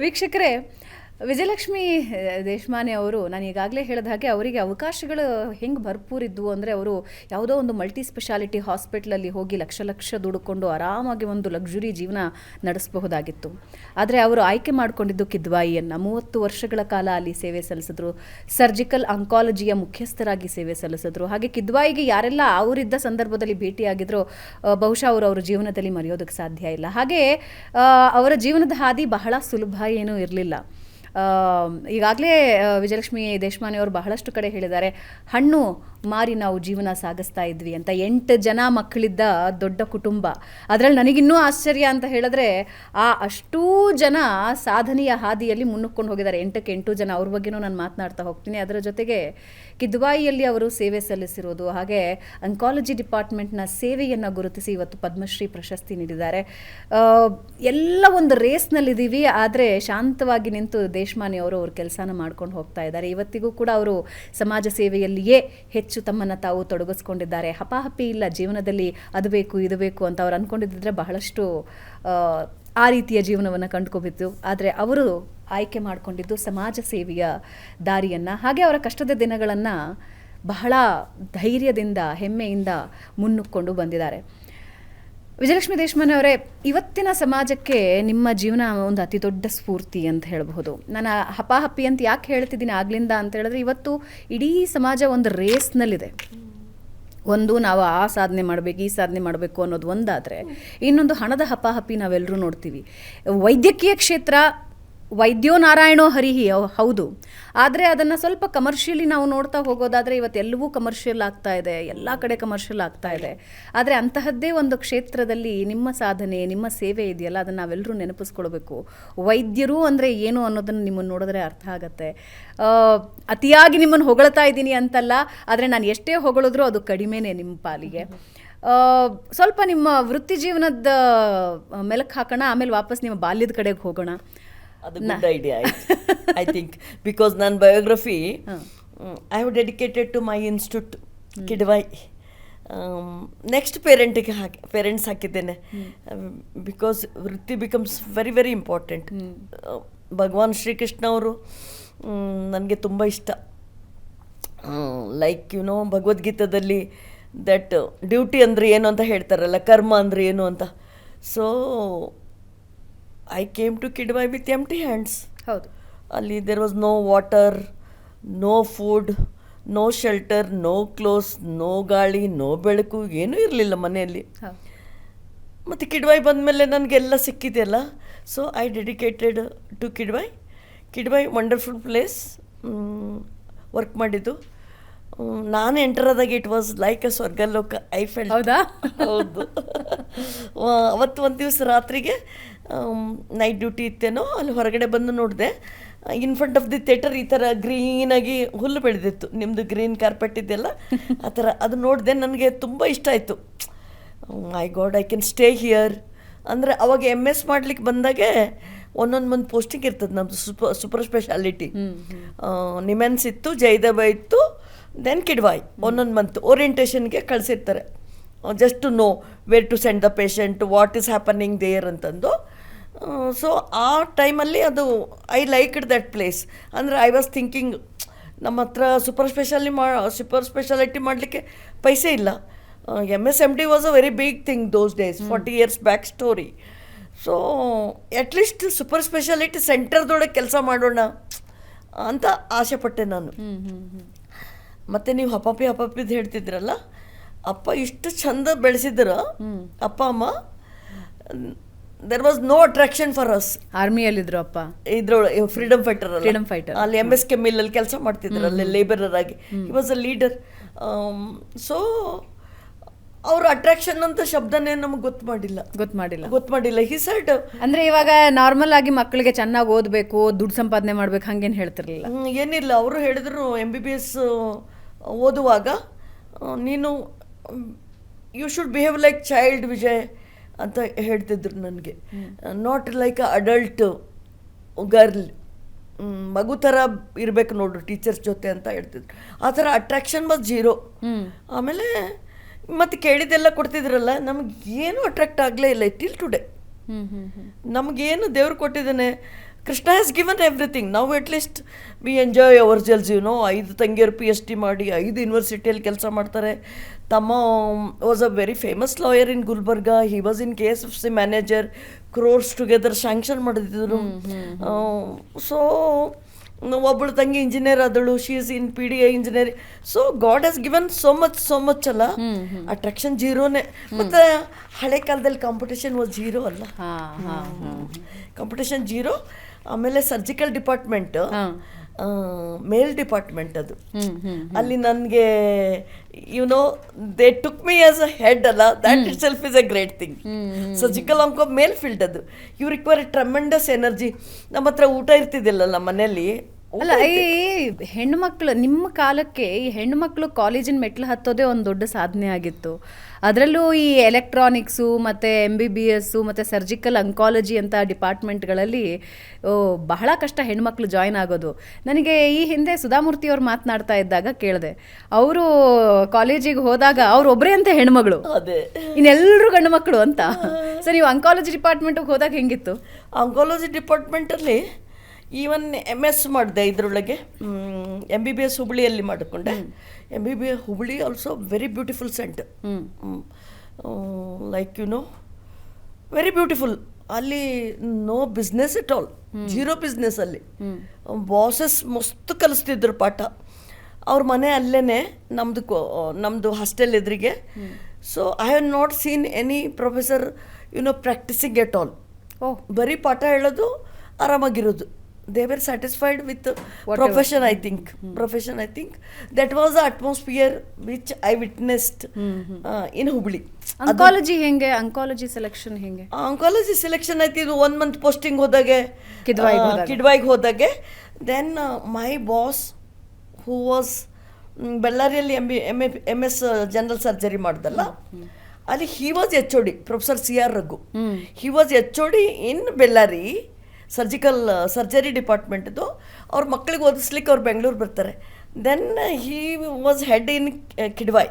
ವೀಕ್ಷಕರೇ ವಿಜಯಲಕ್ಷ್ಮಿ ದೇಶಮಾನೆ ಅವರು, ನಾನು ಈಗಾಗಲೇ ಹೇಳಿದ ಹಾಗೆ ಅವರಿಗೆ ಅವಕಾಶಗಳು ಹೆಂಗೆ ಭರ್ಪೂರಿದ್ವು ಅಂದರೆ ಅವರು ಯಾವುದೋ ಒಂದು ಮಲ್ಟಿ ಸ್ಪೆಷಾಲಿಟಿ ಹಾಸ್ಪಿಟ್ಲಲ್ಲಿ ಹೋಗಿ ಲಕ್ಷ ಲಕ್ಷ ದುಡುಕೊಂಡು ಆರಾಮಾಗಿ ಒಂದು ಲಕ್ಸುರಿ ಜೀವನ ನಡೆಸಬಹುದಾಗಿತ್ತು. ಆದರೆ ಅವರು ಆಯ್ಕೆ ಮಾಡಿಕೊಂಡಿದ್ದು ಕಿದ್ವಾಯಿಯನ್ನು. ಮೂವತ್ತು ವರ್ಷಗಳ ಕಾಲ ಅಲ್ಲಿ ಸೇವೆ ಸಲ್ಲಿಸಿದ್ರು. ಸರ್ಜಿಕಲ್ ಅಂಕಾಲಜಿಯ ಮುಖ್ಯಸ್ಥರಾಗಿ ಸೇವೆ ಸಲ್ಲಿಸಿದ್ರು. ಹಾಗೆ ಕಿದ್ವಾಯಿಗೆ ಯಾರೆಲ್ಲ ಅವರಿದ್ದ ಸಂದರ್ಭದಲ್ಲಿ ಭೇಟಿಯಾಗಿದ್ರೋ ಬಹುಶಃ ಅವರು ಅವರ ಜೀವನದಲ್ಲಿ ಮರೆಯೋದಕ್ಕೆ ಸಾಧ್ಯ ಇಲ್ಲ. ಹಾಗೆ ಅವರ ಜೀವನದ ಹಾದಿ ಬಹಳ ಸುಲಭ ಏನೂ ಇರಲಿಲ್ಲ. ಈಗಾಗಲೇ ವಿಜಯಲಕ್ಷ್ಮಿ ದೇಶಮಾನೆಯವರು ಬಹಳಷ್ಟು ಕಡೆ ಹೇಳಿದ್ದಾರೆ. ಹಣ್ಣು ಮಾರಿ ನಾವು ಜೀವನ ಸಾಗಿಸ್ತಾ ಇದ್ವಿ ಅಂತ. ಎಂಟು ಜನ ಮಕ್ಕಳಿದ್ದ ದೊಡ್ಡ ಕುಟುಂಬ. ಅದರಲ್ಲಿ ನನಗಿನ್ನೂ ಆಶ್ಚರ್ಯ ಅಂತ ಹೇಳಿದ್ರೆ, ಆ ಅಷ್ಟೂ ಜನ ಸಾಧನೆಯ ಹಾದಿಯಲ್ಲಿ ಮುನ್ನುಕ್ಕೊಂಡು ಹೋಗಿದ್ದಾರೆ. ಎಂಟಕ್ಕೆ ಎಂಟು ಜನ. ಅವ್ರ ಬಗ್ಗೆನೂ ನಾನು ಮಾತನಾಡ್ತಾ ಹೋಗ್ತೀನಿ. ಅದರ ಜೊತೆಗೆ ಕಿದ್ವಾಯಿಯಲ್ಲಿ ಅವರು ಸೇವೆ ಸಲ್ಲಿಸಿರೋದು, ಹಾಗೆ ಅಂಕಾಲಜಿ ಡಿಪಾರ್ಟ್ಮೆಂಟ್ನ ಸೇವೆಯನ್ನು ಗುರುತಿಸಿ ಇವತ್ತು ಪದ್ಮಶ್ರೀ ಪ್ರಶಸ್ತಿ ನೀಡಿದ್ದಾರೆ. ಎಲ್ಲ ಒಂದು ರೇಸ್ನಲ್ಲಿದ್ದೀವಿ, ಆದರೆ ಶಾಂತವಾಗಿ ನಿಂತು ದೇಶಮಾನಿ ಅವರು ಅವ್ರ ಕೆಲಸನ ಮಾಡ್ಕೊಂಡು ಹೋಗ್ತಾ ಇದ್ದಾರೆ. ಇವತ್ತಿಗೂ ಕೂಡ ಅವರು ಸಮಾಜ ಸೇವೆಯಲ್ಲಿಯೇ ಹೆಚ್ಚು ತಮ್ಮನ್ನು ತಾವು ತೊಡಗಿಸ್ಕೊಂಡಿದ್ದಾರೆ. ಹಪಾಹಪಿ ಇಲ್ಲ ಜೀವನದಲ್ಲಿ ಅದು ಬೇಕು ಇದು ಬೇಕು ಅಂತ ಅವ್ರು ಅಂದ್ಕೊಂಡಿದ್ದರೆ ಬಹಳಷ್ಟು ಆ, ರೀತಿಯ ಜೀವನವನ್ನು ಕಂಡುಕೋಬಿತ್ತು ಆದರೆ ಅವರು ಆಯ್ಕೆ ಮಾಡಿಕೊಂಡಿದ್ದು ಸಮಾಜ ಸೇವೆಯ ದಾರಿಯನ್ನು. ಹಾಗೆ ಅವರ ಕಷ್ಟದ ದಿನಗಳನ್ನು ಬಹಳ ಧೈರ್ಯದಿಂದ ಹೆಮ್ಮೆಯಿಂದ ಮುನ್ನುಕ್ಕೊಂಡು ಬಂದಿದ್ದಾರೆ. ವಿಜಯಲಕ್ಷ್ಮಿ ದೇಶಮಾನ್ ಅವರೇ ಇವತ್ತಿನ ಸಮಾಜಕ್ಕೆ ನಿಮ್ಮ ಜೀವನ ಒಂದು ಅತಿ ದೊಡ್ಡ ಸ್ಫೂರ್ತಿ ಅಂತ ಹೇಳಬಹುದು. ನಾನು ಹಪಾಹಪ್ಪಿ ಅಂತ ಯಾಕೆ ಹೇಳ್ತಿದ್ದೀನಿ ಆಗ್ಲಿಂದ ಅಂತ ಹೇಳಿದ್ರೆ, ಇವತ್ತು ಇಡೀ ಸಮಾಜ ಒಂದು ರೇಸ್ನಲ್ಲಿದೆ. ಒಂದು ನಾವು ಆ ಸಾಧನೆ ಮಾಡಬೇಕು, ಈ ಸಾಧನೆ ಮಾಡಬೇಕು ಅನ್ನೋದು ಒಂದಾದರೆ, ಇನ್ನೊಂದು ಹಣದ ಹಪಾಹಪಿ ನಾವೆಲ್ಲರೂ ನೋಡ್ತೀವಿ. ವೈದ್ಯಕೀಯ ಕ್ಷೇತ್ರ ವೈದ್ಯೋ ನಾರಾಯಣೋ ಹರಿಹಿ ಹೌದು. ಆದರೆ ಅದನ್ನು ಸ್ವಲ್ಪ ಕಮರ್ಷಿಯಲಿ ನಾವು ನೋಡ್ತಾ ಹೋಗೋದಾದರೆ ಇವತ್ತೆಲ್ಲವೂ ಕಮರ್ಷಿಯಲ್ ಆಗ್ತಾ ಇದೆ, ಎಲ್ಲ ಕಡೆ ಕಮರ್ಷಿಯಲ್ ಆಗ್ತಾ ಇದೆ. ಆದರೆ ಅಂತಹದ್ದೇ ಒಂದು ಕ್ಷೇತ್ರದಲ್ಲಿ ನಿಮ್ಮ ಸಾಧನೆ, ನಿಮ್ಮ ಸೇವೆ ಇದೆಯಲ್ಲ, ಅದನ್ನು ನಾವೆಲ್ಲರೂ ನೆನಪಿಸ್ಕೊಳ್ಬೇಕು. ವೈದ್ಯರು ಅಂದರೆ ಏನು ಅನ್ನೋದನ್ನು ನಿಮ್ಮನ್ನು ನೋಡಿದ್ರೆ ಅರ್ಥ ಆಗತ್ತೆ. ಅತಿಯಾಗಿ ನಿಮ್ಮನ್ನು ಹೊಗಳ್ತಾ ಇದ್ದೀನಿ ಅಂತಲ್ಲ, ಆದರೆ ನಾನು ಎಷ್ಟೇ ಹೊಗಳಿದ್ರೂ ಅದು ಕಡಿಮೆನೇ ನಿಮ್ಮ ಪಾಲಿಗೆ. ಸ್ವಲ್ಪ ನಿಮ್ಮ ವೃತ್ತಿ ಜೀವನದ ಮೆಲಕ್ಕೆ ಹಾಕೋಣ, ಆಮೇಲೆ ವಾಪಸ್ ನಿಮ್ಮ ಬಾಲ್ಯದ ಕಡೆಗೆ ಹೋಗೋಣ. ಅದು good idea I think because ನನ್ನ biography I have dedicated to my institute Kidwai next ಪೇರೆಂಟಿಗೆ ಹಾಕಿ ಪೇರೆಂಟ್ಸ್ ಹಾಕಿದ್ದೇನೆ. ಬಿಕಾಸ್ ವೃತ್ತಿ becomes very very important Bhagwan Shrikrishna ಅವರು ನನಗೆ ತುಂಬ ಇಷ್ಟ. ಲೈಕ್ ಯು ನೋ ಭಗವದ್ಗೀತಾದಲ್ಲಿ ದಟ್ ಡ್ಯೂಟಿ ಅಂದರೆ ಏನು ಅಂತ ಹೇಳ್ತಾರಲ್ಲ ಕರ್ಮ ಅಂದರೆ ಏನು ಅಂತ. So I came to Kidwai with empty hands ಹೌದು. ಅಲ್ಲಿ there was no water no food no shelter no clothes no ಗಾಳಿ ನೋ ಬೆಳಕು ಏನೂ ಇರಲಿಲ್ಲ ಮನೆಯಲ್ಲಿ. ಮತ್ತು ಕಿಡ್ವೈ ಬಂದಮೇಲೆ ನನಗೆಲ್ಲ ಸಿಕ್ಕಿದೆಯಲ್ಲ so I dedicated to Kidwai Kidwai wonderful place work ಮಾಡಿದ್ದು. ನಾನು ಎಂಟರ್ ಆದಾಗ ಇಟ್ ವಾಸ್ ಲೈಕ್ ಅ ಸ್ವರ್ಗಲೋಕ. ಐ ಫೆಲ್ ಹೌದಾ? ಹೌದು. ಅವತ್ತು ಒಂದು ದಿವಸ ರಾತ್ರಿಗೆ ನೈಟ್ ಡ್ಯೂಟಿ ಇತ್ತೇನೋ ಅಲ್ಲಿ ಹೊರಗಡೆ ಬಂದು ನೋಡಿದೆ. In front of the theatre ಈ ಥರ ಗ್ರೀನಾಗಿ ಹುಲ್ಲು ಬೆಳೆದಿತ್ತು. ನಿಮ್ಮದು ಗ್ರೀನ್ ಕಾರ್ಪೆಟ್ ಇದೆಲ್ಲ ಆ ಥರ ಅದು ನೋಡಿದೆ ನನಗೆ ತುಂಬ ಇಷ್ಟ ಆಯಿತು. I God I can stay here ಅಂದರೆ ಅವಾಗ ಎಂ ಎಸ್ ಮಾಡ್ಲಿಕ್ಕೆ ಬಂದಾಗೆ ಒಂದೊಂದು ಮಂತ್ ಪೋಸ್ಟಿಂಗ್ ಇರ್ತದೆ ನಮ್ಮದು ಸೂಪರ್ ಸೂಪರ್ ಸ್ಪೆಷಾಲಿಟಿ ನಿಮೆನ್ಸ್ ಇತ್ತು ಜೈದಬ ಇತ್ತು ದೆನ್ ಕಿಡ್ವಾಯ್ ಒಂದೊಂದು ಮಂತ್ ಓರಿಯೆಂಟೇಷನ್ಗೆ ಕಳಿಸಿರ್ತಾರೆ. Just to know where to send the patient what is happening there ಅಂತಂದು ಸೊ ಆ ಟೈಮಲ್ಲಿ ಅದು I liked that place ಅಂದರೆ ಐ ವಾಸ್ ಥಿಂಕಿಂಗ್ ನಮ್ಮ ಹತ್ರ ಸೂಪರ್ ಸ್ಪೆಷಾಲಿ ಮಾ ಸೂಪರ್ ಸ್ಪೆಷಾಲಿಟಿ ಮಾಡಲಿಕ್ಕೆ ಪೈಸೆ ಇಲ್ಲ. M S M D was a very big thing those days forty years back story so at least super speciality ಸೆಂಟರ್ದೊಳಗೆ ಕೆಲಸ ಮಾಡೋಣ ಅಂತ ಆಸೆ ಪಟ್ಟೆ ನಾನು. ಮತ್ತು ನೀವು ಹಪಾಪಿ ಹಪಾಪಿದ್ದು ಹೇಳ್ತಿದ್ರಲ್ಲ? ಅಪ್ಪ ಇಷ್ಟು ಚಂದ ಬೆಳೆಸಿದ್ರು ಅಪ್ಪ ಅಮ್ಮ there was no attraction for us ಆರ್ಮಿಯಲ್ಲಿದ್ರು ಅಪ್ಪ. ಇದ್ರೊಳ ಫ್ರೀಡಮ್ ಫೈಟರ್ ಫ್ರೀಡಮ್ ಫೈಟರ್ ಅಲ್ಲಿ ಎಂ ಎಸ್ ಕೆ ಮಿಲ್ಲಲ್ಲಿ ಕೆಲಸ ಮಾಡ್ತಿದ್ರು ಅಲ್ಲಿ ಲೇಬರರ್ ಆಗಿ. He was a leader so ಅವ್ರ ಅಟ್ರಾಕ್ಷನ್ ಅಂತ ಶಬ್ದನೇ ನಮಗೆ ಗೊತ್ತು ಮಾಡಿಲ್ಲ. ಗೊತ್ತು ಮಾಡಿಲ್ಲ. ಗೊತ್ತು ಮಾಡಿಲ್ಲ. ಹಿ ಸೈಡ್ ಅಂದ್ರೆ ಇವಾಗ ನಾರ್ಮಲ್ ಆಗಿ ಮಕ್ಕಳಿಗೆ ಚೆನ್ನಾಗಿ ಓದಬೇಕು ದುಡ್ಡು ಸಂಪಾದನೆ ಮಾಡ್ಬೇಕು ಹಂಗೇನು ಹೇಳ್ತಿರ್ಲಿಲ್ಲ. ಏನಿಲ್ಲ. ಅವರು ಹೇಳಿದ್ರು ಎಂ ಬಿ ಬಿ ಎಸ್ ಓದುವಾಗ ನೀನು you should behave like child Vijay ಅಂತ ಹೇಳ್ತಿದ್ರು ನನಗೆ. Not like a adult girl ಮಗು ಥರ ಇರಬೇಕು ನೋಡು ಟೀಚರ್ಸ್ ಜೊತೆ ಅಂತ ಹೇಳ್ತಿದ್ರು. ಆ ಥರ ಅಟ್ರಾಕ್ಷನ್ ಮತ್ತು ಜೀರೋ ಆಮೇಲೆ ಮತ್ತು ಕೇಳಿದ್ದೆಲ್ಲ ಕೊಡ್ತಿದ್ರಲ್ಲ ನಮ್ಗೆ ಏನೂ ಅಟ್ರಾಕ್ಟ್ ಆಗಲೇ ಇಲ್ಲ ಟಿಲ್ ಟುಡೇ ಹ್ಞೂ ಹ್ಞೂ ಹ್ಞೂ ನಮಗೇನು ದೇವ್ರು ಕೊಟ್ಟಿದ್ದಾನೆ ಕೃಷ್ಣ ಹ್ಯಾಸ್ ಗಿವನ್ ಎವ್ರಿಥಿಂಗ್ ನಾವು at least we enjoy ourselves you know ಐದು ತಂಗಿಯರು ಪಿ ಎಚ್ ಡಿ ಮಾಡಿ ಐದು ಯೂನಿವರ್ಸಿಟಿಯಲ್ಲಿ ಕೆಲಸ ಮಾಡ್ತಾರೆ. ತಮ್ಮ was a very famous lawyer in Gulbarga he was in K S F C manager crores together sanction ಮಾಡಿದ್ರು. ಸೊ ಒಬ್ಬಳು ತಂಗಿ engineer ಆದಳು. She is in P D I engineering so God has given so much so much ಅಲ್ಲ. Attraction ಜೀರೋನೇ ಮತ್ತೆ ಹಳೆ ಕಾಲದಲ್ಲಿ competition was zero ಅಲ್ಲ. Competition zero ಆಮೇಲೆ ಸರ್ಜಿಕಲ್ ಡಿಪಾರ್ಟ್ಮೆಂಟ್. ಮೇಲ್ ಡಿಪಾರ್ಟ್ಮೆಂಟ್ ಅದು. ಅಲ್ಲಿ ನನಗೆ you know they took me as a head ಅಲ್ಲ that itself is a great thing surgical onco male field ಅದು. ಯು ರಿಕ್ವೈರ್ ಟ್ರಮೆಂಡಸ್ ಎನರ್ಜಿ ನಮ್ಮ ಹತ್ರ ಊಟ ಇರ್ತಿದ್ದಿಲ್ಲ ನಮ್ಮ ಮನೆಯಲ್ಲಿ. ಅಲ್ಲ ಈ ಹೆಣ್ಮಕ್ಳು ನಿಮ್ಮ ಕಾಲಕ್ಕೆ ಈ ಹೆಣ್ಮಕ್ಳು ಕಾಲೇಜಿನ ಮೆಟ್ಲು ಹತ್ತೋದೇ ಒಂದು ದೊಡ್ಡ ಸಾಧನೆ ಆಗಿತ್ತು. ಅದರಲ್ಲೂ ಈ ಎಲೆಕ್ಟ್ರಾನಿಕ್ಸು ಮತ್ತು ಎಂ ಬಿ ಬಿ ಎಸ್ಸು ಮತ್ತು ಸರ್ಜಿಕಲ್ ಅಂಕಾಲಜಿ ಅಂತ ಡಿಪಾರ್ಟ್ಮೆಂಟ್ಗಳಲ್ಲಿ ಬಹಳ ಕಷ್ಟ ಹೆಣ್ಮಕ್ಳು ಜಾಯ್ನ್ ಆಗೋದು. ನನಗೆ ಈ ಹಿಂದೆ ಸುಧಾಮೂರ್ತಿ ಅವ್ರು ಮಾತನಾಡ್ತಾ ಇದ್ದಾಗ ಕೇಳಿದೆ ಅವರು ಕಾಲೇಜಿಗೆ ಹೋದಾಗ ಅವ್ರು ಒಬ್ಬರೇ ಅಂತ ಹೆಣ್ಮಗಳು. ಅದೇ. ಇನ್ನೆಲ್ಲರೂ ಗಂಡು ಮಕ್ಕಳು ಅಂತ ಸರ್ ನೀವು ಅಂಕಾಲಜಿ ಡಿಪಾರ್ಟ್ಮೆಂಟಿಗೆ ಹೋದಾಗ ಹೆಂಗಿತ್ತು? ಅಂಕಾಲಜಿ ಡಿಪಾರ್ಟ್ಮೆಂಟಲ್ಲಿ ಈವನ್ ಎಂ ಎಸ್ ಮಾಡಿದೆ ಇದರೊಳಗೆ ಎಂ ಬಿ ಬಿ ಎಸ್ ಹುಬ್ಳಿಯಲ್ಲಿ ಮಾಡಿಕೊಂಡೆ. M B B S Hubli also very beautiful cent like you know very beautiful ಅಲ್ಲಿ no business it all zero business ಅಲ್ಲಿ. ಬಾಸಸ್ ಮಸ್ತ್ ಕಲಿಸ್ತಿದ್ರು ಪಾಠ. ಅವ್ರ ಮನೆ ಅಲ್ಲೇ ನಮ್ಮದು ನಮ್ಮದು ಹಾಸ್ಟೆಲ್ ಎದುರಿಗೆ. So I have not seen any professor you know practising at all oh ಬರೀ ಪಾಠ ಹೇಳೋದು ಆರಾಮಾಗಿರೋದು. They were satisfied with profession I think profession I think that was the atmosphere which I witnessed in Hubli oncology ಹೆಂಗೆ? Oncology selection ಹೆಂಗೆ? Oncology selection ಆಯ್ತು ಇದು one month posting ಹೋದಾಗೆ ಕಿಡ್ವಾಯ್ಗೆ ಹೋದಾಗ. ಹೋದಾಗೆ. Then my boss who was ಬೆಳ್ಳಾರಿಯಲ್ಲಿ M B M A M S general surgery ಮಾಡ್ದಲ್ಲ ಅಲ್ಲಿ he was H O D professor C R Raghu. He was H O D in Bellary surgical surgery ಡಿಪಾರ್ಟ್ಮೆಂಟ್ದು ಅವ್ರ ಮಕ್ಕಳಿಗೆ ಓದಿಸ್ಲಿಕ್ಕೆ ಅವ್ರು ಬೆಂಗಳೂರು ಬರ್ತಾರೆ. Then he was head in Kidwai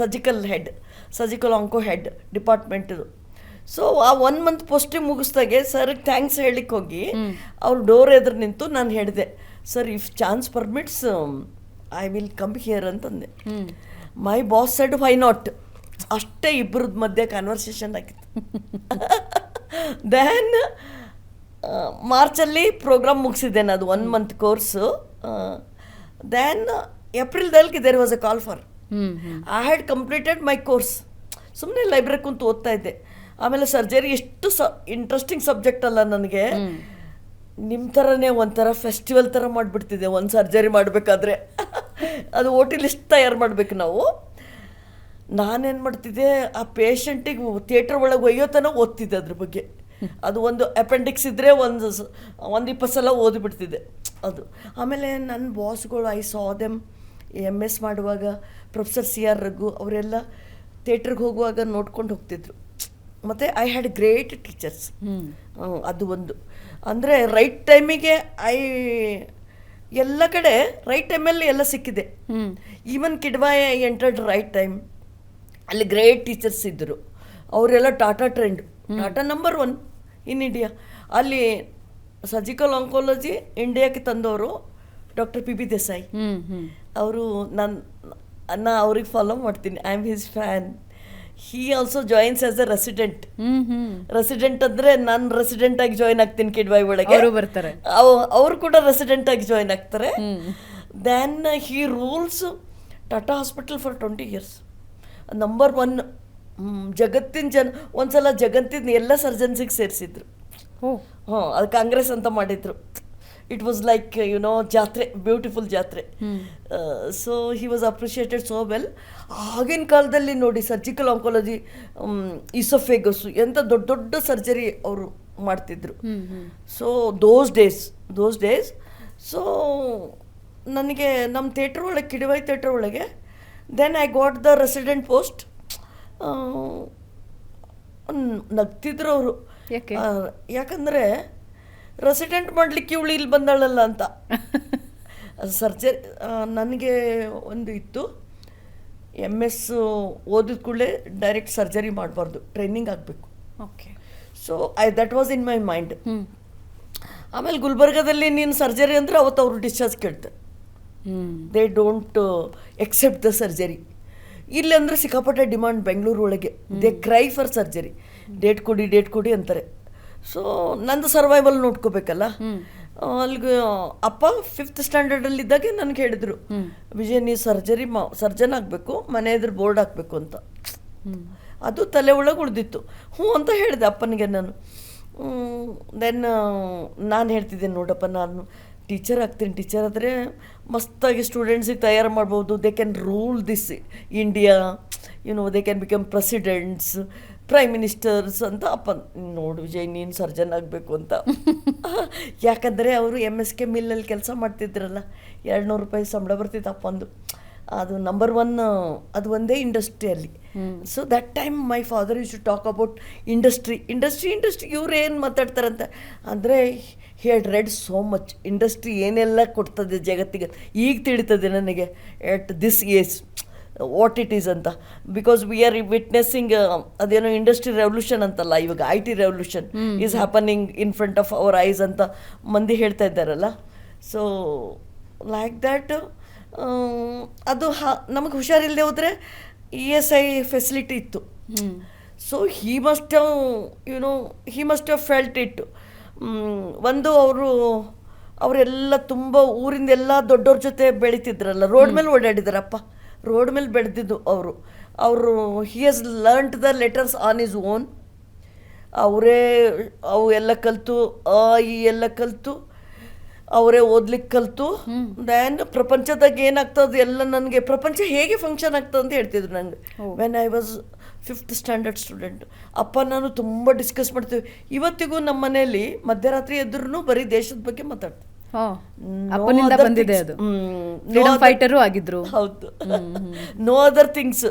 surgical head surgical onco head ಡಿಪಾರ್ಟ್ಮೆಂಟ್ದು so ಆ one month posting ಮುಗಿಸ್ದಾಗೆ sir thanks ಹೇಳಿಕ್ಕೆ ಹೋಗಿ ಅವ್ರು ಡೋರ್ ಎದುರು ನಿಂತು ನಾನು ಹೇಳಿದೆ sir if chance permits I will come here ಅಂತಂದೆ. My boss said why not ಅಷ್ಟೇ ಇಬ್ಬರದ ಮಧ್ಯೆ ಕಾನ್ವರ್ಸೇಷನ್ ಆಗಿತ್ತು. ದೆನ್ ಮಾರ್ಚಲ್ಲಿ ಪ್ರೋಗ್ರಾಮ್ ಮುಗಿಸಿದ್ದೇನೆ ಅದು one month course then ಏಪ್ರಿಲ್ದಲ್ಲಿ there was a call for I had completed my course ಸುಮ್ಮನೆ ಲೈಬ್ರರಿ ಕುಂತು ಓದ್ತಾ ಇದ್ದೆ. ಆಮೇಲೆ ಸರ್ಜರಿ ಎಷ್ಟು ಸ ಇಂಟ್ರೆಸ್ಟಿಂಗ್ ಸಬ್ಜೆಕ್ಟ್ ಅಲ್ಲ ನನಗೆ. ನಿಮ್ಮ ಥರನೇ ಒಂಥರ ಫೆಸ್ಟಿವಲ್ ಥರ ಮಾಡಿಬಿಡ್ತಿದ್ದೆ ಒಂದು ಸರ್ಜರಿ ಮಾಡಬೇಕಾದ್ರೆ. ಅದು ಓ ಟಿ ಲಿಸ್ಟ್ ತಯಾರು ಮಾಡಬೇಕು ನಾವು. ನಾನೇನು ಮಾಡ್ತಿದ್ದೆ? ಆ ಪೇಷಂಟಿಗೆ ಥಿಯೇಟ್ರ್ ಒಳಗೆ ಒಯ್ಯೋತನ ಓದ್ತಿದ್ದೆ ಅದ್ರ ಬಗ್ಗೆ. ಅದು ಒಂದು ಅಪೆಂಡಿಕ್ಸ್ ಇದ್ದರೆ ಒಂದು ಒಂದು ಇಪ್ಪತ್ತು ಸಲ ಓದಿಬಿಡ್ತಿದ್ದೆ. ಅದು. ಆಮೇಲೆ ನನ್ನ ಬಾಸ್ಗಳು I saw them M S ಮಾಡುವಾಗ ಪ್ರೊಫೆಸರ್ ಸಿ ಆರ್ ರಘು ಅವರೆಲ್ಲ ಥಿಯೇಟ್ರಿಗೆ ಹೋಗುವಾಗ ನೋಡ್ಕೊಂಡು ಹೋಗ್ತಿದ್ರು. ಮತ್ತು ಐ ಹ್ಯಾಡ್ ಗ್ರೇಟ್ ಟೀಚರ್ಸ್ ಅದು ಒಂದು. ಅಂದರೆ ರೈಟ್ ಟೈಮಿಗೆ ಐ ಎಲ್ಲ ಕಡೆ ರೈಟ್ ಟೈಮಲ್ಲಿ ಎಲ್ಲ ಸಿಕ್ಕಿದೆ. Even Kidwai I entered right time ಅಲ್ಲಿ ಗ್ರೇಟ್ ಟೀಚರ್ಸ್ ಇದ್ದರು ಅವರೆಲ್ಲ Tata trend Tata number one in India. ಅಲ್ಲಿ ಸರ್ಜಿಕಲ್ ಆಂಕೋಲಜಿ ಇಂಡಿಯಾಕ್ಕೆ ತಂದವರು ಡಾಕ್ಟರ್ ಪಿ ಬಿ ದೇಸಾಯಿ ಅವರು ನನ್ನ ನಾ ಅವ್ರಿಗೆ ಫಾಲೋ ಮಾಡ್ತೀನಿ. I am his fan he also joins as a resident resident ಅಂದರೆ ನಾನು ರೆಸಿಡೆಂಟ್ ಆಗಿ ಜಾಯ್ನ್ ಆಗ್ತೀನಿ ಕಿಡ್ವಾಯ್ ಒಳಗೆ. ಅವರು ಬರ್ತಾರೆ. ಅವರು ಕೂಡ ರೆಸಿಡೆಂಟ್ ಆಗಿ ಜಾಯ್ನ್ ಆಗ್ತಾರೆ. Then he rules Tata hospital for twenty years number one ಜಗತ್ತಿನ ಜನ ಒಂದ್ಸಲ ಜಗತ್ತಿನ ಎಲ್ಲ ಸರ್ಜನ್ಸಿಗೆ ಸೇರಿಸಿದ್ರು. ಹ್ಞೂ ಹ್ಞೂ ಅದು ಕಾಂಗ್ರೆಸ್ ಅಂತ ಮಾಡಿದ್ರು. It was like you know ಜಾತ್ರೆ ಬ್ಯೂಟಿಫುಲ್ ಜಾತ್ರೆ. So he was appreciated so well ಆಗಿನ ಕಾಲದಲ್ಲಿ ನೋಡಿ ಸರ್ಜಿಕಲ್ ಆಂಕಾಲಜಿ ಇಸೊಫೆಗಸ್ಸು ಎಂಥ ದೊಡ್ಡ ದೊಡ್ಡ ಸರ್ಜರಿ ಅವರು ಮಾಡ್ತಿದ್ರು. So those days those days so ನನಗೆ ನಮ್ಮ ಥಿಯೇಟ್ರ್ ಒಳಗೆ ಕಿಡಿವೈ ಥಿಯೇಟ್ರ್ ಒಳಗೆ then I got the resident post ನಗ್ತಿದ್ರು ಅವರು. ಯಾಕೆ? ಯಾಕಂದರೆ ರೆಸಿಡೆಂಟ್ ಮಾಡಲಿಕ್ಕೆ ಇವಳು ಇಲ್ಲಿ ಬಂದಾಳಲ್ಲ ಅಂತ. ಸರ್ಜರಿ ನನಗೆ ಒಂದು ಇತ್ತು. ಎಂ ಎಸ್ ಓದಿದ ಕೂಡಲೇ ಡೈರೆಕ್ಟ್ ಸರ್ಜರಿ ಮಾಡಬಾರ್ದು ಟ್ರೈನಿಂಗ್ ಆಗಬೇಕು. Okay. So I that was in my mind ಆಮೇಲೆ ಗುಲ್ಬರ್ಗದಲ್ಲಿ ನೀನು ಸರ್ಜರಿ ಅಂದರೆ ಅವತ್ತು ಅವರು ಡಿಸ್ಚಾರ್ಜ್ ಕೇಳ್ತಾರೆ. They don't accept the surgery ಇಲ್ಲಿ ಅಂದರೆ ಸಿಕ್ಕಾಪಟ್ಟೆ ಡಿಮಾಂಡ್ ಬೆಂಗಳೂರು ಒಳಗೆ. They cry for surgery date ಕೊಡಿ ಡೇಟ್ ಕೊಡಿ ಅಂತಾರೆ. ಸೊ ನಂದು ಸರ್ವೈವಲ್ ನೋಡ್ಕೋಬೇಕಲ್ಲ? ಅಲ್ಲಿಗೆ ಅಪ್ಪ ಫಿಫ್ತ್ ಸ್ಟ್ಯಾಂಡರ್ಡಲ್ಲಿದ್ದಾಗೆ ನನಗೆ ಹೇಳಿದರು. ವಿಜಯ್ ನೀ ಸರ್ಜರಿ ಮಾ ಸರ್ಜನ್ ಆಗಬೇಕು ಮನೆ ಎದುರು ಬೋರ್ಡ್ ಹಾಕಬೇಕು ಅಂತ. ಅದು ತಲೆ ಒಳಗೆ ಉಳಿದಿತ್ತು. ಹ್ಞೂ ಅಂತ ಹೇಳಿದೆ ಅಪ್ಪನಿಗೆ ನಾನು. ದೆನ್ ನಾನು ಹೇಳ್ತಿದ್ದೆ ನೋಡಪ್ಪ ನಾನು. ಟೀಚರ್ ಆಗ್ತೀನಿ ಟೀಚರ್ ಆದರೆ ಮಸ್ತಾಗಿ ಸ್ಟೂಡೆಂಟ್ಸಿಗೆ ತಯಾರು ಮಾಡ್ಬೋದು. They can rule this India you know they can become presidents prime ministers ಅಂತ ಅಪ್ಪ ನೋಡು ವಿಜಯ್ ನೀನು ಸರ್ಜನ್ ಆಗಬೇಕು ಅಂತ. ಯಾಕಂದರೆ ಅವರು ಎಂ ಎಸ್ ಕೆ ಮಿಲ್ಲಲ್ಲಿ ಕೆಲಸ ಮಾಡ್ತಿದ್ರಲ್ಲ ಎರಡು ನೂರು ರೂಪಾಯಿ ಸಂಬಳ ಬರ್ತಿತ್ತು ಅಪ್ಪಂದು ಅದು ನಂಬರ್ ಒನ್ ಅದು ಒಂದೇ ಇಂಡಸ್ಟ್ರಿಯಲ್ಲಿ so that time my father use to talk about industry industry industry ಇವ್ರು ಏನು ಮಾತಾಡ್ತಾರಂತೆ? ಅಂದರೆ ಹೇಳ್ ರೆಡ್ ಸೋ ಮಚ್ ಇಂಡಸ್ಟ್ರಿ ಏನೆಲ್ಲ ಕೊಡ್ತದೆ ಜಗತ್ತಿಗೆ? ಈಗ ತಿಳಿತದೆ ನನಗೆ. At this age what it is ಅಂತ. ಬಿಕಾಸ್ ವಿ ಆರ್ ವಿಟ್ನೆಸ್ಸಿಂಗ್ ಅದೇನೋ ಇಂಡಸ್ಟ್ರಿ ರೆವಲ್ಯೂಷನ್ ಅಂತಲ್ಲ ಇವಾಗ I T revolution is happening in front of our eyes ಅಂತ ಮಂದಿ ಹೇಳ್ತಾ ಇದ್ದಾರಲ್ಲ. ಸೊ ಲೈಕ್ ದ್ಯಾಟ್ ಅದು ಹ ನಮಗೆ ಹುಷಾರಿಲ್ಲದೆ ಹೋದರೆ ಇ ಎಸ್ ಐ ಫೆಸಿಲಿಟಿ ಇತ್ತು. So he must you you know he must have felt it ಒಂದು ಅವರು ಅವರೆಲ್ಲ ತುಂಬ ಊರಿಂದ ಎಲ್ಲ ದೊಡ್ಡವ್ರ ಜೊತೆ ಬೆಳೀತಿದ್ರಲ್ಲ ರೋಡ್ ಮೇಲೆ ಓಡಾಡಿದಾರಪ್ಪ. ರೋಡ್ ಮೇಲೆ ಬೆಳೆದಿದ್ದು ಅವರು. ಅವರು he has learnt the letters on his own ಅವರೇ ಅವು ಎಲ್ಲ ಕಲಿತು ಆ ಈ ಎಲ್ಲ ಕಲಿತು. ಅವರೇ ಓದ್ಲಿಕ್ಕೆ ಕಲಿತು ದ್ಯಾನ್ ಪ್ರಪಂಚದಾಗ ಏನಾಗ್ತದೆ ಎಲ್ಲ ನನಗೆ ಪ್ರಪಂಚ ಹೇಗೆ ಫಂಕ್ಷನ್ ಆಗ್ತದೆ ಅಂತ ಹೇಳ್ತಿದ್ರು ನನಗೆ when I was fifth standard student ಅಪ್ಪ ನಾನು ತುಂಬ ಡಿಸ್ಕಸ್ ಮಾಡ್ತೀವಿ. ಇವತ್ತಿಗೂ ನಮ್ಮ ಮನೆಯಲ್ಲಿ ಮಧ್ಯರಾತ್ರಿ ಎದುರು ಬರೀ ದೇಶದ ಬಗ್ಗೆ ಮಾತಾಡ್ತೀವಿ ಅಪ್ಪನಿಂದ ಬಂದಿದೆ ಅದು. ಫ್ರೀಡಮ್ ಫೈಟರು ಆಗಿದ್ರು. ಹೌದು. ನೋ ಅದರ್ ಥಿಂಗ್ಸ್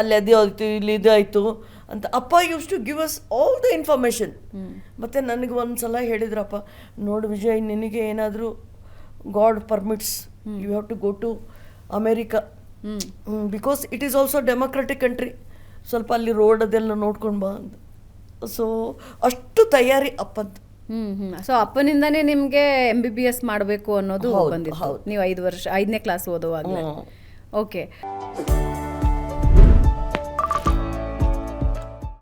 ಅಲ್ಲಿ ಅದು ಆಯ್ತು ಇಲ್ಲಿ ಇದು ಆಯಿತು. ಅಂತ. ಅಪ್ಪ use to give us all the information ಮತ್ತು ನನಗೆ ಒಂದು ಸಲ ಹೇಳಿದ್ರಪ್ಪ ನೋಡು ವಿಜಯ್ ನಿನಗೆ ಏನಾದರೂ God permits you have to go to America because it is also democratic country ಸ್ವಲ್ಪ ಅಲ್ಲಿ ರೋಡ್ ಅದೆಲ್ಲ ನೋಡ್ಕೊಂಡು ಬಾ ಅಂತ. ಸೊ ಅಷ್ಟು ತಯಾರಿ ಅಪ್ಪಂದು ಸೊ ಅಪ್ಪನಿಂದಾನೇ ನಿಮಗೆ ಎಂ ಬಿ ಬಿ ಎಸ್ ಮಾಡಬೇಕು ಅನ್ನೋದು ಬಂದಿತ್ತು. ನೀವು ಐದು ವರ್ಷ ಐದನೇ ಕ್ಲಾಸ್ ಓದುವಾಗ. ಓಕೆ